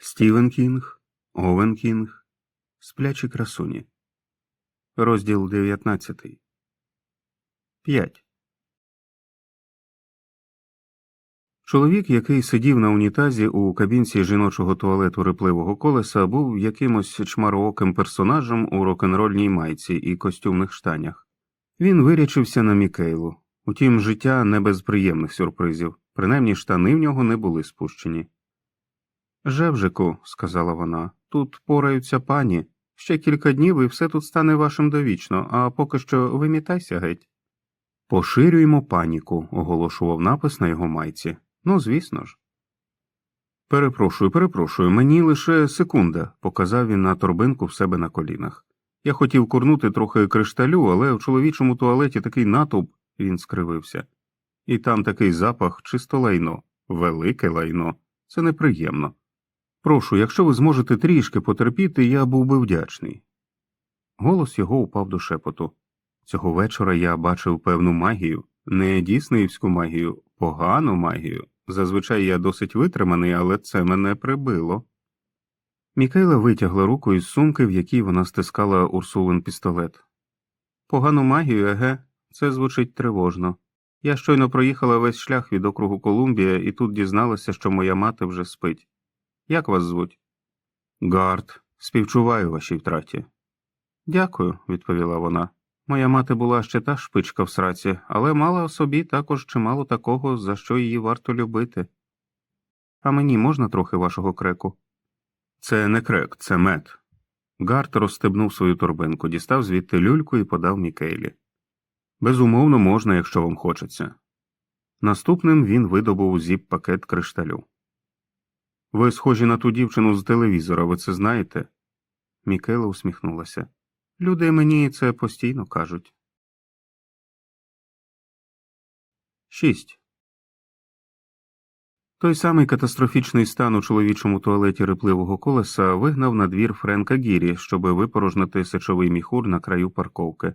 Стівен Кінг, Овен Кінг, Сплячі красуні. Розділ 19. 5. Чоловік, який сидів на унітазі у кабінці жіночого туалету репливого колеса, був якимось чмарооким персонажем у рок-н-рольній майці і костюмних штанях. Він вирячився на Мікейлу. Утім, життя не без приємних сюрпризів, принаймні штани в нього не були спущені. Жевжику, сказала вона, тут пораються пані. Ще кілька днів і все тут стане вашим довічно, а поки що вимітайся геть. Поширюємо паніку, оголошував напис на його майці. Ну, звісно ж. Перепрошую, перепрошую, мені лише секунда, показав він на торбинку в себе на колінах. Я хотів курнути трохи кришталю, але в чоловічому туалеті такий натовп, він скривився. І там такий запах, чисто лайно, велике лайно. Це неприємно. Прошу, якщо ви зможете трішки потерпіти, я був би вдячний. Голос його упав до шепоту. Цього вечора я бачив певну магію, не дійснеївську магію, погану магію. Зазвичай я досить витриманий, але це мене прибило. Мікайла витягла руку із сумки, в якій вона стискала Урсулин пістолет. Погану магію, еге, це звучить тривожно. Я щойно проїхала весь шлях від округу Колумбія і тут дізналася, що моя мати вже спить. Як вас звуть? Гард, співчуваю вашій втраті. Дякую, відповіла вона. Моя мати була ще та шпичка в сраці, але мала в собі також чимало такого, за що її варто любити. А мені можна трохи вашого креку? Це не крек, це мед. Гард розстебнув свою торбинку, дістав звідти люльку і подав Мікейлі. Безумовно, можна, якщо вам хочеться. Наступним він видобув зіп пакет кришталю. Ви схожі на ту дівчину з телевізора, ви це знаєте? Мікела усміхнулася. Люди мені це постійно кажуть. 6. Той самий катастрофічний стан у чоловічому туалеті репливого колеса вигнав на двір Френка Гірі, щоб випорожнити сечовий міхур на краю парковки.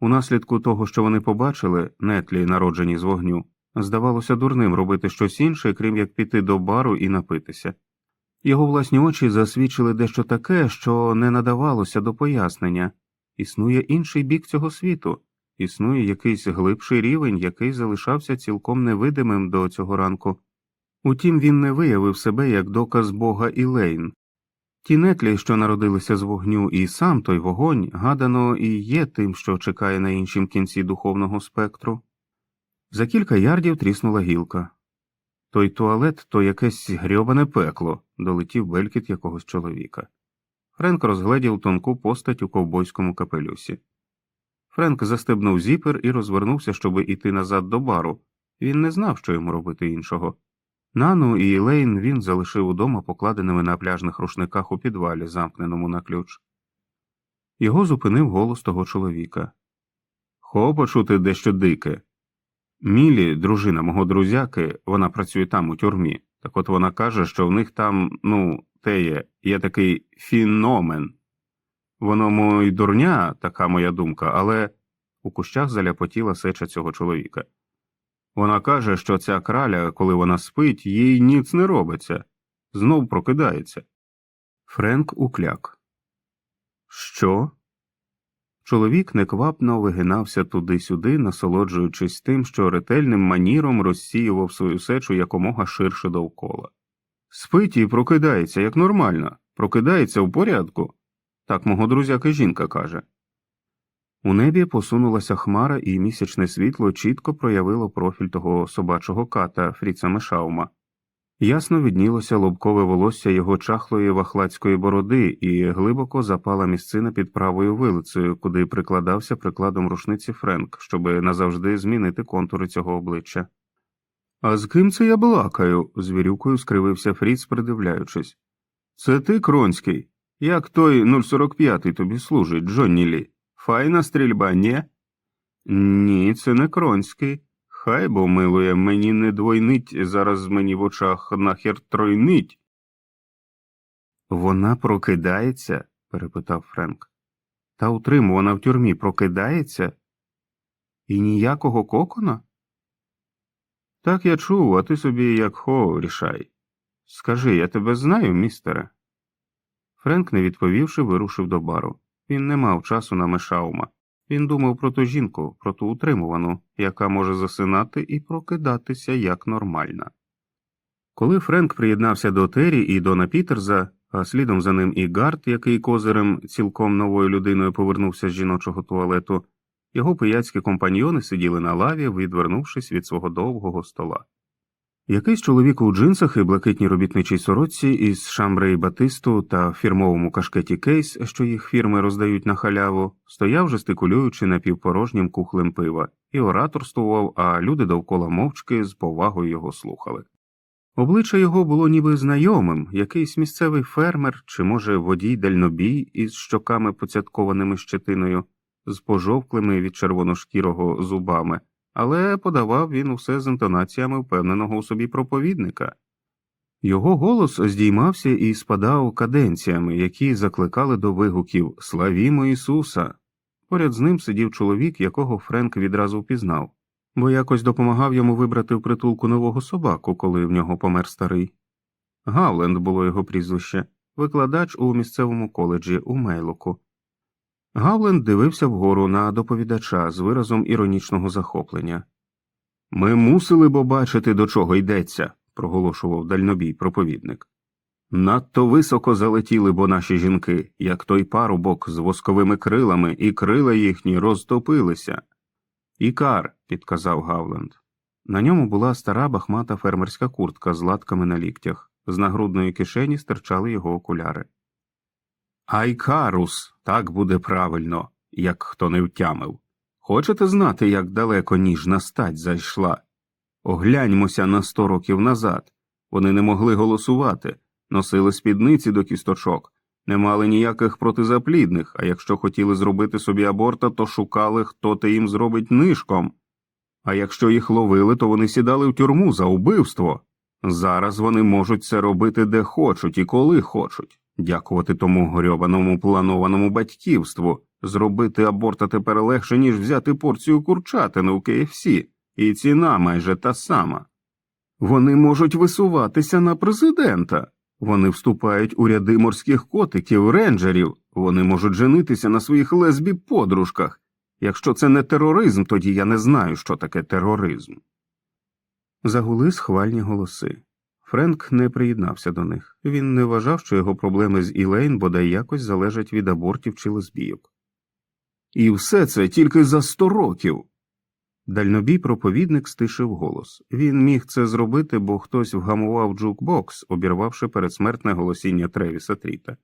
Унаслідку того, що вони побачили, нетлі, народжені з вогню, здавалося дурним робити щось інше, крім як піти до бару і напитися. Його власні очі засвідчили дещо таке, що не надавалося до пояснення існує інший бік цього світу, існує якийсь глибший рівень, який залишався цілком невидимим до цього ранку. Утім, він не виявив себе як доказ Бога і Лейн. Ті нетлі, що народилися з вогню, і сам той вогонь, гадано, і є тим, що чекає на іншім кінці духовного спектру. За кілька ярдів тріснула гілка. Той туалет то якесь грьобане пекло, долетів белькіт якогось чоловіка. Френк розгледів тонку постать у ковбойському капелюсі. Френк застебнув зіпер і розвернувся, щоби іти назад до бару. Він не знав, що йому робити іншого. Нану і Лейн він залишив удома покладеними на пляжних рушниках у підвалі, замкненому на ключ. Його зупинив голос того чоловіка. Хо почути дещо дике. Мілі, дружина мого друзяки, вона працює там у тюрмі. Так от вона каже, що в них там, ну, те є, є такий феномен. Воно мой дурня, така моя думка, але у кущах заляпотіла сеча цього чоловіка. Вона каже, що ця краля, коли вона спить, їй ніц не робиться, знов прокидається. Френк укляк. Що? Чоловік неквапно вигинався туди-сюди, насолоджуючись тим, що ретельним маніром розсіював свою сечу якомога ширше довкола. Спить і прокидається, як нормально, прокидається в порядку. Так мого друзяка жінка каже. У небі посунулася хмара, і місячне світло чітко проявило профіль того собачого ката Фріца Мешаума. Ясно віднілося лобкове волосся його чахлої вахлацької бороди і глибоко запала місцина під правою вилицею, куди прикладався прикладом рушниці Френк, щоби назавжди змінити контури цього обличчя. А з ким це я балакаю? з вірюкою скривився Фріц, придивляючись. Це ти, Кронський? Як той 045-й тобі служить, Джонні Лі? Файна стрільба, ні? Ні, це не Кронський. Хай бо милує, мені не двойнить, зараз мені в очах нахер тройнить. Вона прокидається? перепитав Френк. Та утримувана в тюрмі прокидається? І ніякого кокона? Так я чув, а ти собі як хо рішай. Скажи, я тебе знаю, містере. Френк, не відповівши, вирушив до бару. Він не мав часу на Мешаума. Він думав про ту жінку, про ту утримувану, яка може засинати і прокидатися як нормальна. Коли Френк приєднався до Террі і Дона Пітерза, а слідом за ним і Гард, який козирем цілком новою людиною повернувся з жіночого туалету, його пияцькі компаньйони сиділи на лаві, відвернувшись від свого довгого стола. Якийсь чоловік у джинсах і блакитній робітничій сорочці із шамбрей батисту та фірмовому кашкеті кейс, що їх фірми роздають на халяву, стояв, жестикулюючи напівпорожнім кухлем пива, і ораторствував, а люди довкола мовчки з повагою його слухали. Обличчя його було ніби знайомим, якийсь місцевий фермер чи, може, водій дальнобій із щоками поцяткованими щетиною, з пожовклими від червоношкірого зубами, але подавав він усе з інтонаціями впевненого у собі проповідника. Його голос здіймався і спадав каденціями, які закликали до вигуків Славімо Ісуса. Поряд з ним сидів чоловік, якого Френк відразу впізнав, бо якось допомагав йому вибрати в притулку нового собаку, коли в нього помер старий. Гавленд було його прізвище, викладач у місцевому коледжі у Мейлоку. Гавленд дивився вгору на доповідача з виразом іронічного захоплення. Ми мусили б бачити, до чого йдеться, проголошував дальнобій проповідник. Надто високо залетіли бо наші жінки, як той парубок з восковими крилами, і крила їхні розтопилися. Ікар, підказав Гавленд. На ньому була стара бахмата фермерська куртка з латками на ліктях, з нагрудної кишені стирчали його окуляри. Айкарус, так буде правильно, як хто не втямив. Хочете знати, як далеко ніжна стать зайшла? Огляньмося на сто років назад. Вони не могли голосувати, носили спідниці до кісточок, не мали ніяких протизаплідних, а якщо хотіли зробити собі аборта, то шукали, хто те їм зробить нишком. А якщо їх ловили, то вони сідали в тюрму за убивство. Зараз вони можуть це робити де хочуть і коли хочуть. Дякувати тому горьованому планованому батьківству, зробити аборта тепер легше, ніж взяти порцію курчатини у KFC, і ціна майже та сама. Вони можуть висуватися на президента, вони вступають у ряди морських котиків, рейнджерів, вони можуть женитися на своїх лесбі подружках. Якщо це не тероризм, тоді я не знаю, що таке тероризм. Загули схвальні голоси. Френк не приєднався до них. Він не вважав, що його проблеми з Ілейн бодай якось залежать від абортів чи лесбійок. І все це тільки за сто років. Дальнобій проповідник стишив голос. Він міг це зробити, бо хтось вгамував джукбокс, обірвавши передсмертне голосіння Тревіса Тріта.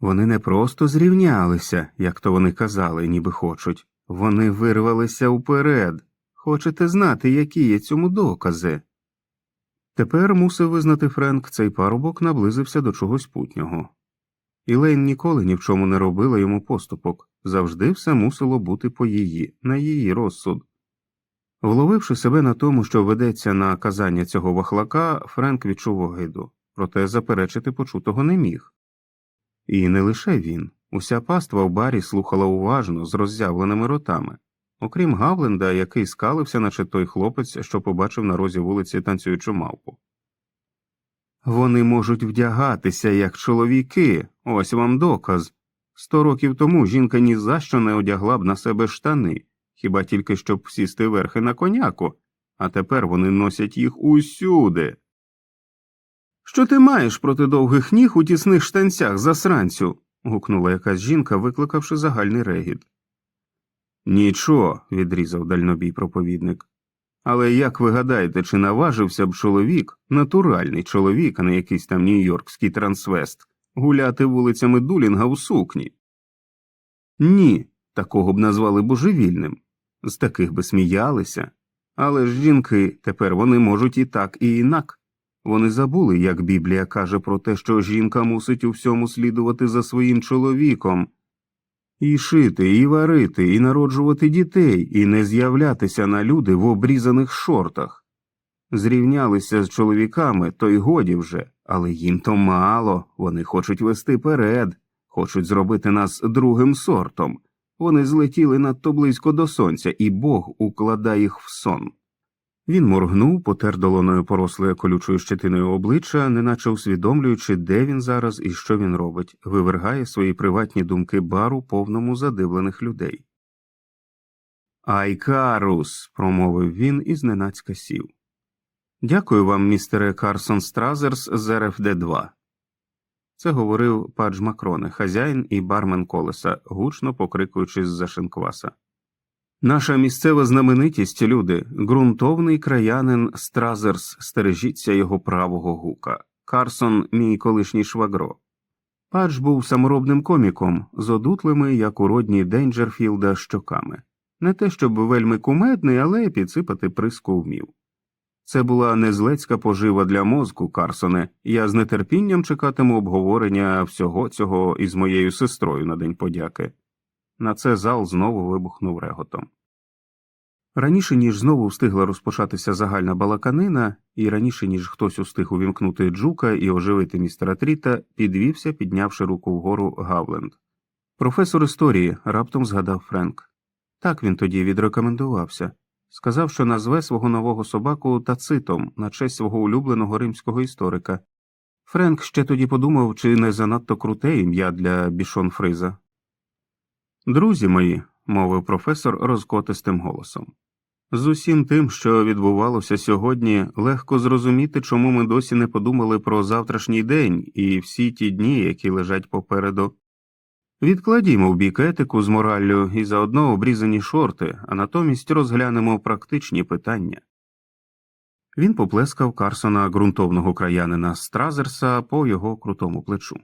Вони не просто зрівнялися, як то вони казали, ніби хочуть, вони вирвалися вперед. Хочете знати, які є цьому докази? Тепер мусив визнати Френк, цей парубок наблизився до чогось путнього. Ілейн ніколи ні в чому не робила йому поступок, завжди все мусило бути по її, на її розсуд. Вловивши себе на тому, що ведеться на казання цього вахлака, Френк відчув огиду, проте заперечити почутого не міг. І не лише він, уся паства в барі слухала уважно, з роззявленими ротами, окрім Гавленда, який скалився, наче той хлопець, що побачив на розі вулиці танцюючу мавпу. Вони можуть вдягатися як чоловіки, ось вам доказ. Сто років тому жінка ні за що не одягла б на себе штани, хіба тільки щоб сісти верхи на коняку, а тепер вони носять їх усюди. Що ти маєш проти довгих ніг у тісних штанцях засранцю? гукнула якась жінка, викликавши загальний регіт. Нічого, відрізав дальнобій проповідник. Але як ви гадаєте, чи наважився б чоловік, натуральний чоловік, а не якийсь там нью-йоркський трансвест, гуляти вулицями Дулінга у сукні? Ні, такого б назвали божевільним, з таких би сміялися. Але ж жінки тепер вони можуть і так, і інак. Вони забули, як Біблія каже про те, що жінка мусить у всьому слідувати за своїм чоловіком, і шити, і варити, і народжувати дітей, і не з'являтися на люди в обрізаних шортах. Зрівнялися з чоловіками, то й годі вже, але їм то мало, вони хочуть вести перед, хочуть зробити нас другим сортом. Вони злетіли надто близько до сонця, і Бог укладає їх в сон. Він моргнув, потер долоною поросле колючою щетиною обличчя, неначе усвідомлюючи, де він зараз і що він робить, вивергає свої приватні думки бару повному задивлених людей. Айкарус, промовив він і зненацька сів. Дякую вам, містере Карсон Стразерс з РФД 2 Це говорив Падж Макроне, хазяїн і бармен колеса, гучно покрикуючи з-за шинкваса. Наша місцева знаменитість, люди, ґрунтовний краянин Стразерс, стережіться його правого гука. Карсон, мій колишній швагро. Падж був саморобним коміком, з одутлими, як у родні Дейнджерфілда, щоками. Не те, щоб вельми кумедний, але підсипати приску вмів. Це була незлецька пожива для мозку, Карсоне, я з нетерпінням чекатиму обговорення всього цього із моєю сестрою на День подяки. На це зал знову вибухнув реготом. Раніше ніж знову встигла розпочатися загальна балаканина, і раніше ніж хтось устиг увімкнути джука і оживити містера Тріта, підвівся, піднявши руку вгору Гавленд. Професор історії раптом згадав Френк. Так він тоді відрекомендувався. Сказав, що назве свого нового собаку тацитом на честь свого улюбленого римського історика. Френк ще тоді подумав, чи не занадто круте ім'я для бішон Фриза. Друзі мої, мовив професор розкотистим голосом. З усім тим, що відбувалося сьогодні, легко зрозуміти, чому ми досі не подумали про завтрашній день і всі ті дні, які лежать попереду. Відкладімо в бік етику з мораллю і заодно обрізані шорти, а натомість розглянемо практичні питання. Він поплескав Карсона ґрунтовного краянина Стразерса по його крутому плечу.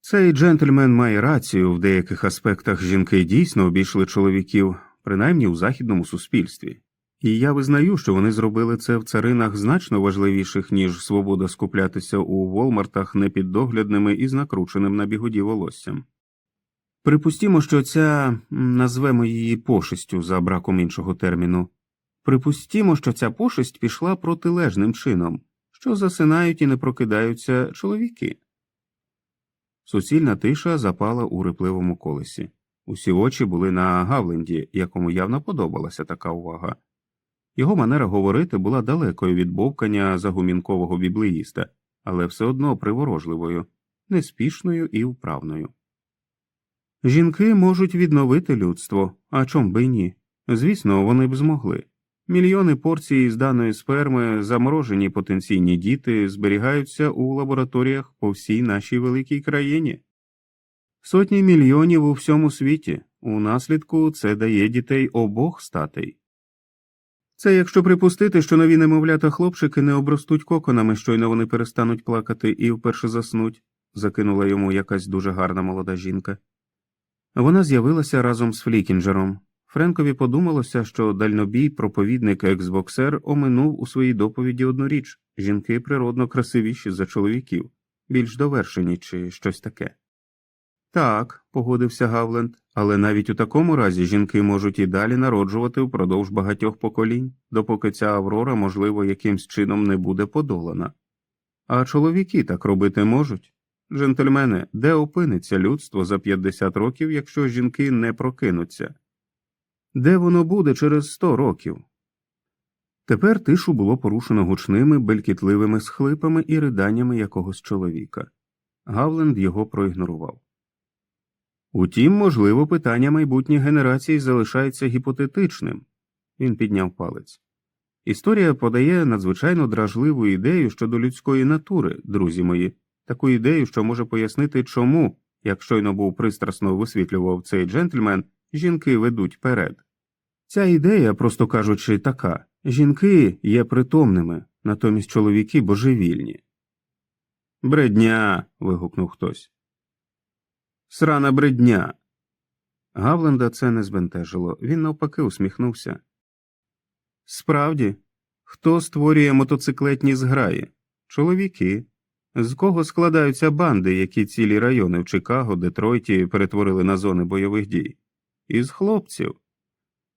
Цей джентльмен має рацію в деяких аспектах жінки дійсно обійшли чоловіків, принаймні у західному суспільстві, і я визнаю, що вони зробили це в царинах значно важливіших, ніж свобода скуплятися у Волмартах непіддоглядними і з накрученим на бігуді волоссям. Припустімо, що ця назвемо її пошестю за браком іншого терміну. Припустімо, що ця пошесть пішла протилежним чином, що засинають і не прокидаються чоловіки. Суцільна тиша запала у рипливому колесі. Усі очі були на Гавленді, якому явно подобалася така увага. Його манера говорити була далекою від бовкання загумінкового біблеїста, але все одно приворожливою, неспішною і вправною. Жінки можуть відновити людство, а чом би ні? Звісно, вони б змогли. Мільйони порцій зданої сперми, заморожені потенційні діти зберігаються у лабораторіях по всій нашій великій країні. Сотні мільйонів у всьому світі, у наслідку це дає дітей обох статей. Це якщо припустити, що нові немовлята хлопчики не обростуть коконами, щойно вони перестануть плакати і вперше заснуть, закинула йому якась дуже гарна молода жінка. Вона з'явилася разом з Флікінджером. Френкові подумалося, що дальнобій проповідник ексбоксер оминув у своїй доповіді одну річ жінки природно красивіші за чоловіків, більш довершені чи щось таке. Так, погодився Гавленд, але навіть у такому разі жінки можуть і далі народжувати впродовж багатьох поколінь, допоки ця аврора, можливо, якимсь чином не буде подолана. А чоловіки так робити можуть. Джентльмени, де опиниться людство за 50 років, якщо жінки не прокинуться? Де воно буде через 100 років? Тепер тишу було порушено гучними, белькітливими схлипами і riданнями якогось чоловіка. Гавленд його проігнорував. Утім, можливо, питання майбутніх генерацій залишається гіпотетичним. Він підняв палець. Історія подає надзвичайно дражливу ідею щодо людської натури, друзі мої, таку ідею, що може пояснити, чому, як щойно був пристрасно висвітлював цей джентльмен, жінки ведуть перед. Ця ідея, просто кажучи, така жінки є притомними, натомість чоловіки божевільні. Бредня. вигукнув хтось. Срана бредня. Гавленда це не збентежило, він навпаки усміхнувся. Справді, хто створює мотоциклетні зграї? Чоловіки. З кого складаються банди, які цілі райони в Чикаго, Детройті перетворили на зони бойових дій? Із хлопців.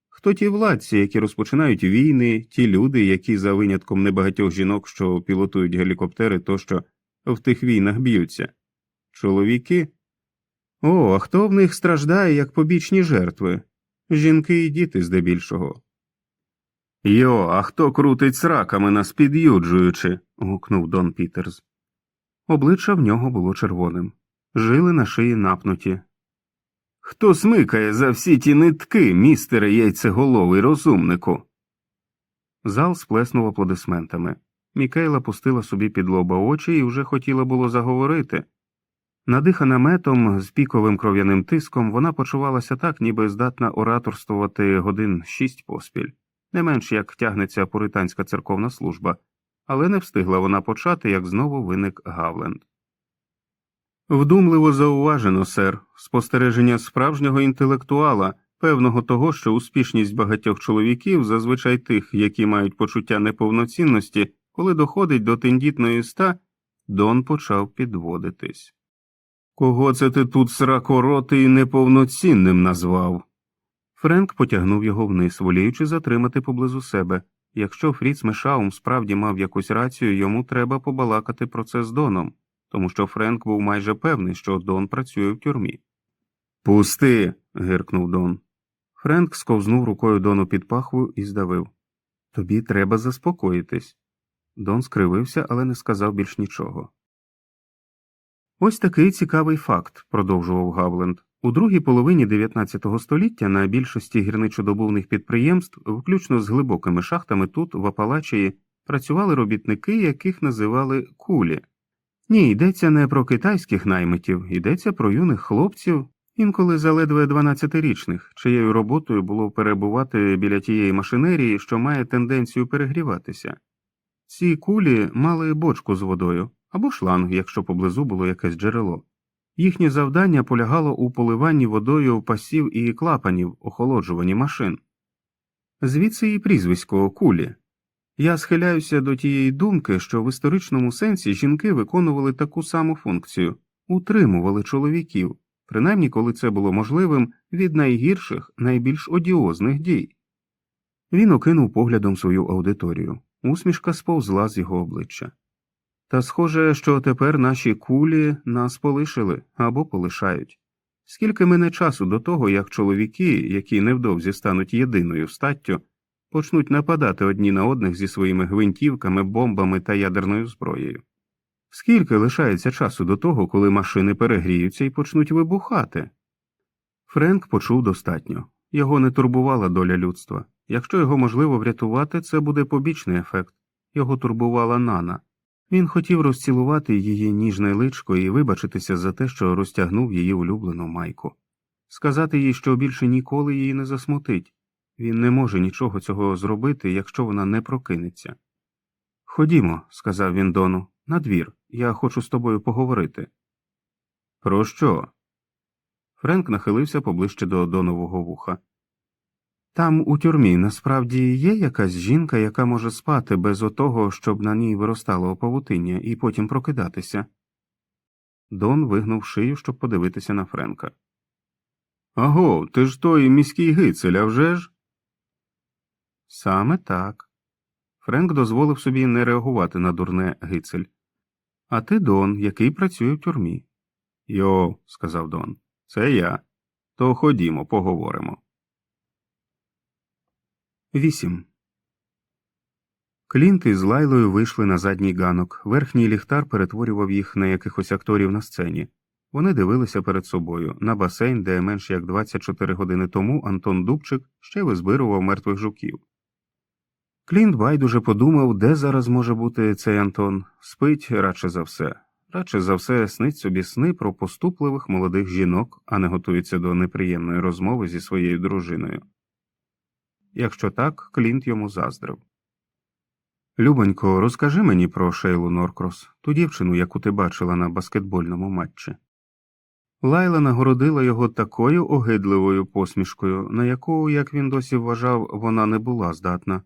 Хто ті владці, які розпочинають війни, ті люди, які за винятком небагатьох жінок, що пілотують гелікоптери, тощо в тих війнах б'ються? Чоловіки? О, а хто в них страждає як побічні жертви? Жінки і діти здебільшого. Йо, а хто крутить сраками нас під'юджуючи? гукнув Дон Пітерс. Обличчя в нього було червоним, жили на шиї напнуті. Хто смикає за всі ті нитки, містере яйцеголовий розумнику? Зал сплеснув аплодисментами. Мікейла пустила собі під лоба очі і вже хотіла було заговорити. Надихана метом з піковим кров'яним тиском, вона почувалася так, ніби здатна ораторствувати годин шість поспіль, не менш як тягнеться пуританська церковна служба, але не встигла вона почати, як знову виник Гавленд. Вдумливо зауважено, сер, спостереження справжнього інтелектуала, певного того, що успішність багатьох чоловіків, зазвичай тих, які мають почуття неповноцінності, коли доходить до тендітної ста, Дон почав підводитись. Кого це ти тут сракоротий неповноцінним назвав? Френк потягнув його вниз, воліючи затримати поблизу себе. Якщо Фріц Мешаум справді мав якусь рацію, йому треба побалакати про це з Доном, тому що Френк був майже певний, що Дон працює в тюрмі. Пусти. гиркнув Дон. Френк сковзнув рукою Дону під пахву і здавив. Тобі треба заспокоїтись. Дон скривився, але не сказав більш нічого. Ось такий цікавий факт, продовжував Гавленд. У другій половині 19 століття на більшості гірничодобувних підприємств, включно з глибокими шахтами тут, в Апалачії, працювали робітники, яких називали кулі. Ні, йдеться не про китайських наймитів, йдеться про юних хлопців, інколи заледве 12-річних, чиєю роботою було перебувати біля тієї машинерії, що має тенденцію перегріватися. Ці кулі мали бочку з водою або шланг, якщо поблизу було якесь джерело. Їхнє завдання полягало у поливанні водою пасів і клапанів, охолоджуванні машин. Звідси і прізвисько кулі. Я схиляюся до тієї думки, що в історичному сенсі жінки виконували таку саму функцію утримували чоловіків, принаймні коли це було можливим від найгірших, найбільш одіозних дій. Він окинув поглядом свою аудиторію. Усмішка сповзла з його обличчя. Та схоже, що тепер наші кулі нас полишили або полишають. Скільки мине часу до того, як чоловіки, які невдовзі стануть єдиною статтю, почнуть нападати одні на одних зі своїми гвинтівками, бомбами та ядерною зброєю? Скільки лишається часу до того, коли машини перегріються і почнуть вибухати? Френк почув достатньо його не турбувала доля людства. Якщо його можливо врятувати, це буде побічний ефект. Його турбувала Нана. Він хотів розцілувати її ніжне личко і вибачитися за те, що розтягнув її улюблену майку, сказати їй, що більше ніколи її не засмутить він не може нічого цього зробити, якщо вона не прокинеться. Ходімо, сказав він Дону, на двір. я хочу з тобою поговорити. Про що? Френк нахилився поближче до Донового вуха. Там у тюрмі насправді є якась жінка, яка може спати без отого, щоб на ній виростало павутиння, і потім прокидатися. Дон вигнув шию, щоб подивитися на Френка. Аго, ти ж той міський гицель, а вже ж? Саме так. Френк дозволив собі не реагувати на дурне гицель. А ти Дон, який працює в тюрмі. Йо, сказав Дон, це я. То ходімо, поговоримо. 8. Клінт із Лайлою вийшли на задній ганок. Верхній ліхтар перетворював їх на якихось акторів на сцені. Вони дивилися перед собою на басейн, де менш як 24 години тому Антон Дубчик ще визбирував мертвих жуків. Клінт байдуже подумав, де зараз може бути цей Антон. Спить радше за все. Радше за все снить собі сни про поступливих молодих жінок, а не готується до неприємної розмови зі своєю дружиною. Якщо так, Клінт йому заздрив. Любонько, розкажи мені про Шейлу Норкрос, ту дівчину, яку ти бачила на баскетбольному матчі. Лайла нагородила його такою огидливою посмішкою, на яку, як він досі вважав, вона не була здатна,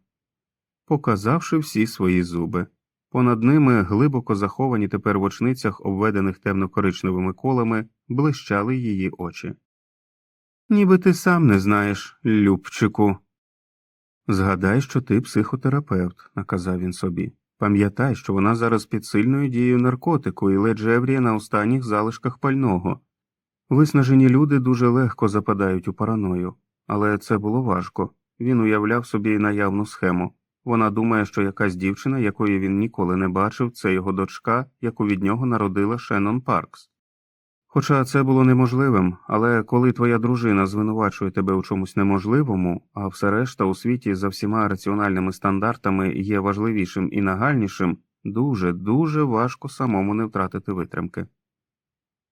показавши всі свої зуби. Понад ними, глибоко заховані тепер в очницях, обведених темно-коричневими колами, блищали її очі. Ніби ти сам не знаєш, Любчику. Згадай, що ти психотерапевт, наказав він собі. Пам'ятай, що вона зараз під сильною дією наркотику і леджевріє на останніх залишках пального. Виснажені люди дуже легко западають у параною, але це було важко. Він уявляв собі наявну схему. Вона думає, що якась дівчина, якої він ніколи не бачив, це його дочка, яку від нього народила Шеннон Паркс. Хоча це було неможливим, але коли твоя дружина звинувачує тебе у чомусь неможливому, а все решта у світі за всіма раціональними стандартами є важливішим і нагальнішим, дуже, дуже важко самому не втратити витримки.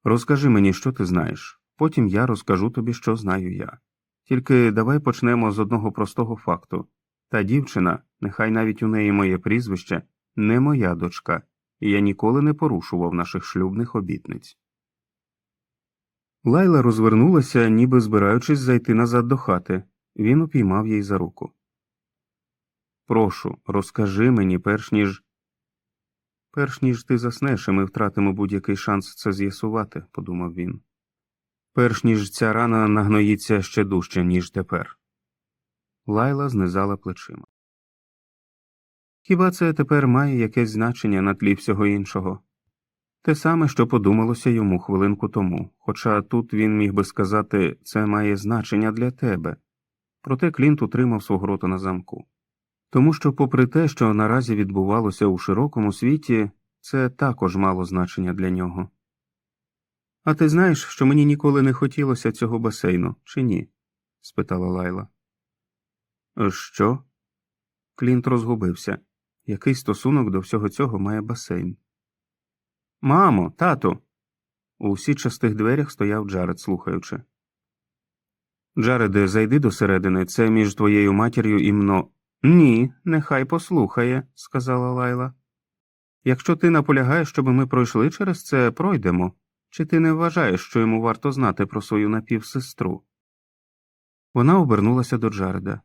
Розкажи мені, що ти знаєш, потім я розкажу тобі, що знаю я. Тільки давай почнемо з одного простого факту та дівчина, нехай навіть у неї моє прізвище, не моя дочка, і я ніколи не порушував наших шлюбних обітниць. Лайла розвернулася, ніби збираючись зайти назад до хати. Він упіймав їй за руку. Прошу, розкажи мені, перш ніж. Перш ніж ти заснеш, і ми втратимо будь-який шанс це з'ясувати, подумав він. Перш ніж ця рана нагноїться ще дужче, ніж тепер. Лайла знизала плечима. Хіба це тепер має якесь значення на тлі всього іншого? Те саме, що подумалося йому хвилинку тому, хоча тут він міг би сказати це має значення для тебе. Проте Клінт утримав свого рота на замку. Тому що, попри те, що наразі відбувалося у широкому світі, це також мало значення для нього. А ти знаєш, що мені ніколи не хотілося цього басейну, чи ні? спитала Лайла. Що? Клінт розгубився. Який стосунок до всього цього має басейн? Мамо, тату. У сітчастих дверях стояв Джаред, слухаючи. Джареде, зайди до середини, це між твоєю матір'ю і мно. Ні, нехай послухає, сказала Лайла. Якщо ти наполягаєш, щоб ми пройшли через це, пройдемо. Чи ти не вважаєш, що йому варто знати про свою напівсестру? Вона обернулася до Джареда.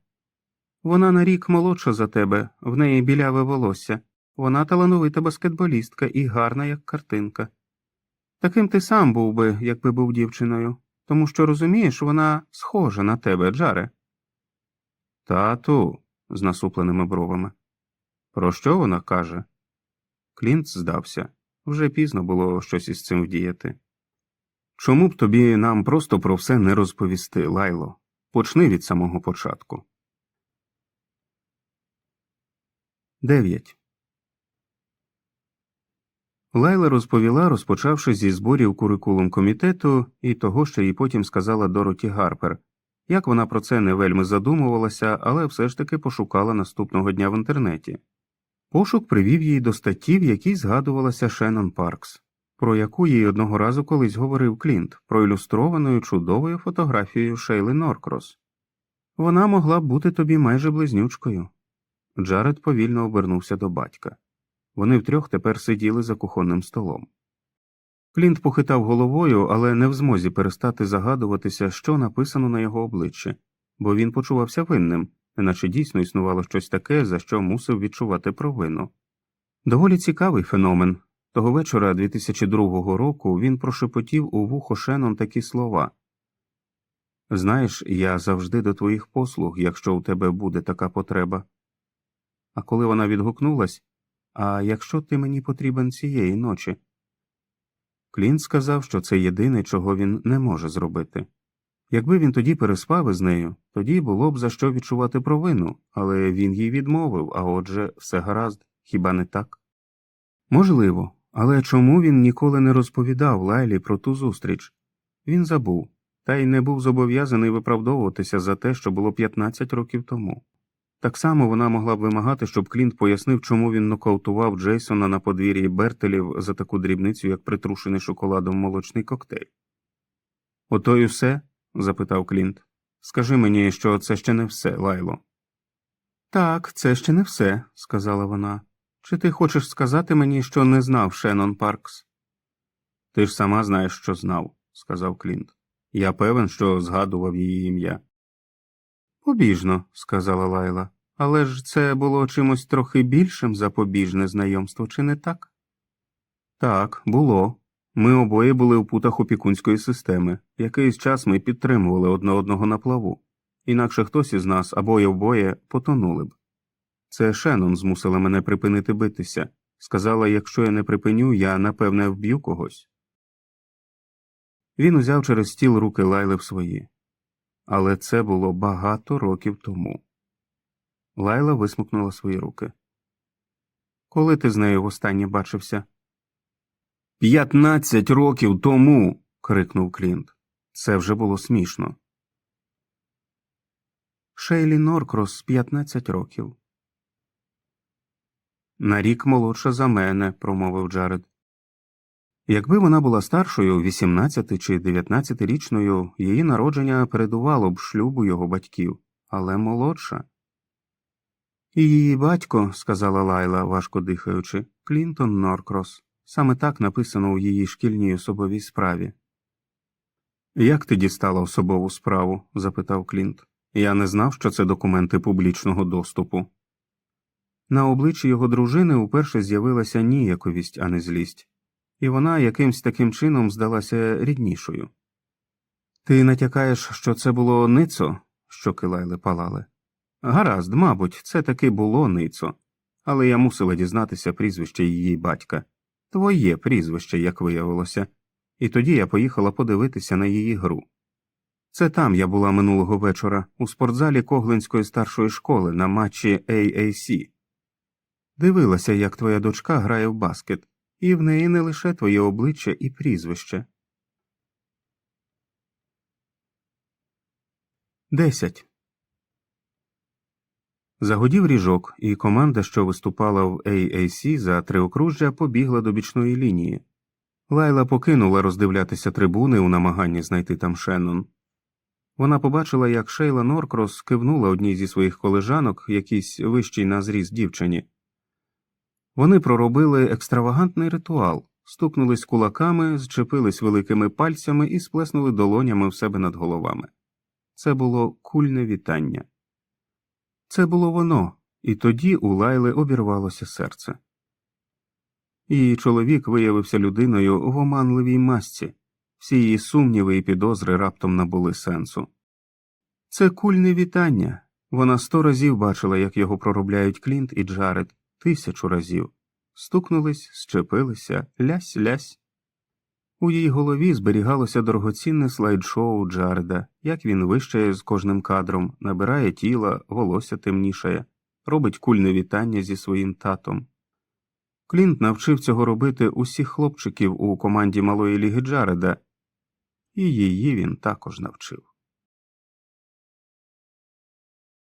Вона на рік молодша за тебе, в неї біляве волосся. Вона талановита баскетболістка і гарна, як картинка. Таким ти сам був би, якби був дівчиною, тому що розумієш, вона схожа на тебе, Джаре. Тату, з насупленими бровами. Про що вона каже? Клінт здався. Вже пізно було щось із цим вдіяти. Чому б тобі нам просто про все не розповісти, Лайло? Почни від самого початку. 9. Лайла розповіла, розпочавши зі зборів курикулум комітету і того, що їй потім сказала Дороті Гарпер, як вона про це не вельми задумувалася, але все ж таки пошукала наступного дня в інтернеті. Пошук привів її до статті, в якій згадувалася Шеннон Паркс, про яку їй одного разу колись говорив Клінт, проілюстрованою чудовою фотографією Шейли Норкрос. Вона могла б бути тобі майже близнючкою. Джаред повільно обернувся до батька. Вони втрьох тепер сиділи за кухонним столом. Клінт похитав головою, але не в змозі перестати загадуватися, що написано на його обличчі, бо він почувався винним, неначе дійсно існувало щось таке, за що мусив відчувати провину. Доволі цікавий феномен. Того вечора 2002 року він прошепотів у вухо Шенон такі слова Знаєш, я завжди до твоїх послуг, якщо у тебе буде така потреба. А коли вона відгукнулась А якщо ти мені потрібен цієї ночі? Клінт сказав, що це єдине, чого він не може зробити. Якби він тоді переспав із нею, тоді було б за що відчувати провину, але він їй відмовив, а отже, все гаразд, хіба не так? Можливо, але чому він ніколи не розповідав Лайлі про ту зустріч? Він забув, та й не був зобов'язаний виправдовуватися за те, що було 15 років тому. Так само вона могла б вимагати, щоб Клінт пояснив, чому він нокаутував Джейсона на подвір'ї Бертелів за таку дрібницю, як притрушений шоколадом молочний коктейль. Ото й усе? запитав Клінт. Скажи мені, що це ще не все, Лайло. Так, це ще не все, сказала вона. Чи ти хочеш сказати мені, що не знав Шеннон Паркс? Ти ж сама знаєш, що знав, сказав Клінт. Я певен, що згадував її ім'я. Побіжно, сказала Лайла, але ж це було чимось трохи більшим за побіжне знайомство, чи не так? Так, було. Ми обоє були у путах опікунської системи. Якийсь час ми підтримували одне одного на плаву, інакше хтось із нас або й обоє потонули б. Це Шеннон змусила мене припинити битися. Сказала, якщо я не припиню, я напевне вб'ю когось. Він узяв через стіл руки Лайли в свої. Але це було багато років тому. Лайла висмикнула свої руки. Коли ти з нею востаннє бачився? П'ятнадцять років тому. крикнув Клінт. Це вже було смішно. Шейлі Норкрос 15 років. На рік молодша за мене, промовив Джаред. Якби вона була старшою, 18 чи 19-річною, її народження передувало б шлюбу його батьків, але молодша. І її батько, сказала Лайла, важко дихаючи, Клінтон Норкрос. Саме так написано у її шкільній особовій справі. Як ти дістала особову справу? запитав Клінт. Я не знав, що це документи публічного доступу. На обличчі його дружини уперше з'явилася ніяковість, а не злість, і вона якимсь таким чином здалася ріднішою. Ти натякаєш, що це було ницо, що килайли палали. Гаразд, мабуть, це таки було ницо, але я мусила дізнатися прізвище її батька, твоє прізвище, як виявилося, і тоді я поїхала подивитися на її гру. Це там я була минулого вечора у спортзалі Коглинської старшої школи на матчі AAC. Дивилася, як твоя дочка грає в баскет, і в неї не лише твоє обличчя і прізвище. Десять. Загодів ріжок, і команда, що виступала в AAC за триокружжя, побігла до бічної лінії. Лайла покинула роздивлятися трибуни у намаганні знайти там Шеннон. Вона побачила, як Шейла Норкрос кивнула одній зі своїх колежанок, якійсь вищій на зріст дівчині. Вони проробили екстравагантний ритуал, стукнулись кулаками, зчепились великими пальцями і сплеснули долонями в себе над головами. Це було кульне вітання. Це було воно, і тоді у Лайли обірвалося серце. Її чоловік виявився людиною в оманливій масці, всі її сумніви і підозри раптом набули сенсу. Це кульне вітання. Вона сто разів бачила, як його проробляють Клінт і Джаред, тисячу разів. Стукнулись, щепилися, лясь-лясь. У її голові зберігалося дорогоцінне слайд-шоу Джареда, як він вищає з кожним кадром, набирає тіла, волосся темнішає, робить кульне вітання зі своїм татом. Клінт навчив цього робити усіх хлопчиків у команді малої ліги Джареда, і її він також навчив.